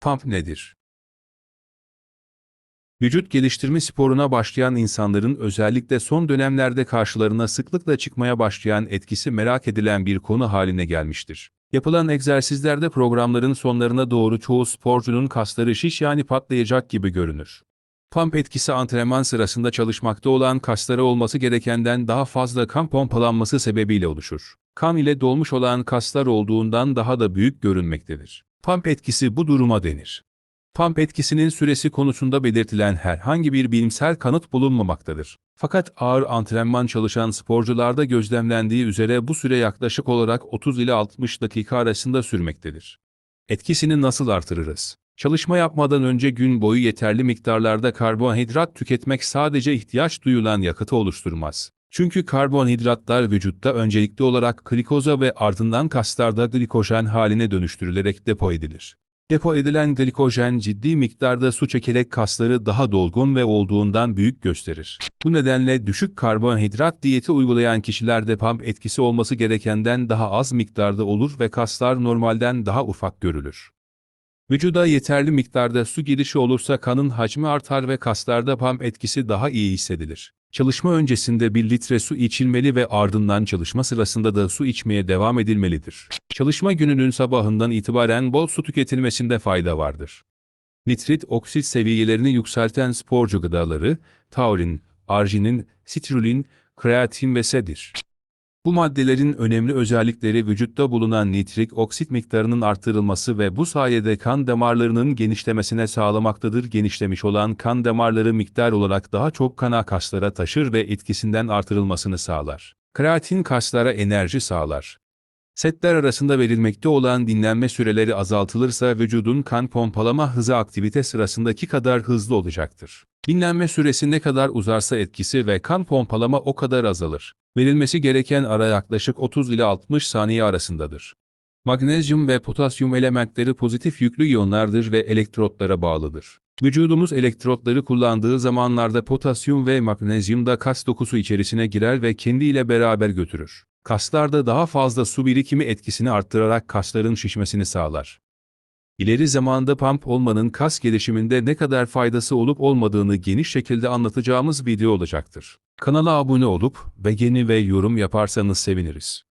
Pump nedir? Vücut geliştirme sporuna başlayan insanların özellikle son dönemlerde karşılarına sıklıkla çıkmaya başlayan etkisi merak edilen bir konu haline gelmiştir. Yapılan egzersizlerde programların sonlarına doğru çoğu sporcunun kasları şiş yani patlayacak gibi görünür. Pump etkisi antrenman sırasında çalışmakta olan kaslara olması gerekenden daha fazla kan pompalanması sebebiyle oluşur. Kan ile dolmuş olan kaslar olduğundan daha da büyük görünmektedir. Pump etkisi bu duruma denir. Pump etkisinin süresi konusunda belirtilen herhangi bir bilimsel kanıt bulunmamaktadır. Fakat ağır antrenman çalışan sporcularda gözlemlendiği üzere bu süre yaklaşık olarak 30 ile 60 dakika arasında sürmektedir. Etkisini nasıl artırırız? Çalışma yapmadan önce gün boyu yeterli miktarlarda karbonhidrat tüketmek sadece ihtiyaç duyulan yakıtı oluşturmaz. Çünkü karbonhidratlar vücutta öncelikli olarak glikoza ve ardından kaslarda glikojen haline dönüştürülerek depo edilir. Depo edilen glikojen ciddi miktarda su çekerek kasları daha dolgun ve olduğundan büyük gösterir. Bu nedenle düşük karbonhidrat diyeti uygulayan kişilerde pump etkisi olması gerekenden daha az miktarda olur ve kaslar normalden daha ufak görülür. Vücuda yeterli miktarda su girişi olursa kanın hacmi artar ve kaslarda pump etkisi daha iyi hissedilir. Çalışma öncesinde 1 litre su içilmeli ve ardından çalışma sırasında da su içmeye devam edilmelidir. Çalışma gününün sabahından itibaren bol su tüketilmesinde fayda vardır. Nitrit oksit seviyelerini yükselten sporcu gıdaları, taurin, arginin, sitrulin, kreatin ve sedir. Bu maddelerin önemli özellikleri vücutta bulunan nitrik oksit miktarının artırılması ve bu sayede kan damarlarının genişlemesine sağlamaktadır. Genişlemiş olan kan damarları miktar olarak daha çok kana kaslara taşır ve etkisinden artırılmasını sağlar. Kreatin kaslara enerji sağlar. Setler arasında verilmekte olan dinlenme süreleri azaltılırsa vücudun kan pompalama hızı aktivite sırasındaki kadar hızlı olacaktır. Dinlenme süresi ne kadar uzarsa etkisi ve kan pompalama o kadar azalır. Verilmesi gereken ara yaklaşık 30 ile 60 saniye arasındadır. Magnezyum ve potasyum elementleri pozitif yüklü iyonlardır ve elektrotlara bağlıdır. Vücudumuz elektrotları kullandığı zamanlarda potasyum ve magnezyum da kas dokusu içerisine girer ve kendiyle beraber götürür. Kaslarda daha fazla su birikimi etkisini arttırarak kasların şişmesini sağlar. İleri zamanda pump olmanın kas gelişiminde ne kadar faydası olup olmadığını geniş şekilde anlatacağımız video olacaktır. Kanala abone olup beğeni ve yorum yaparsanız seviniriz.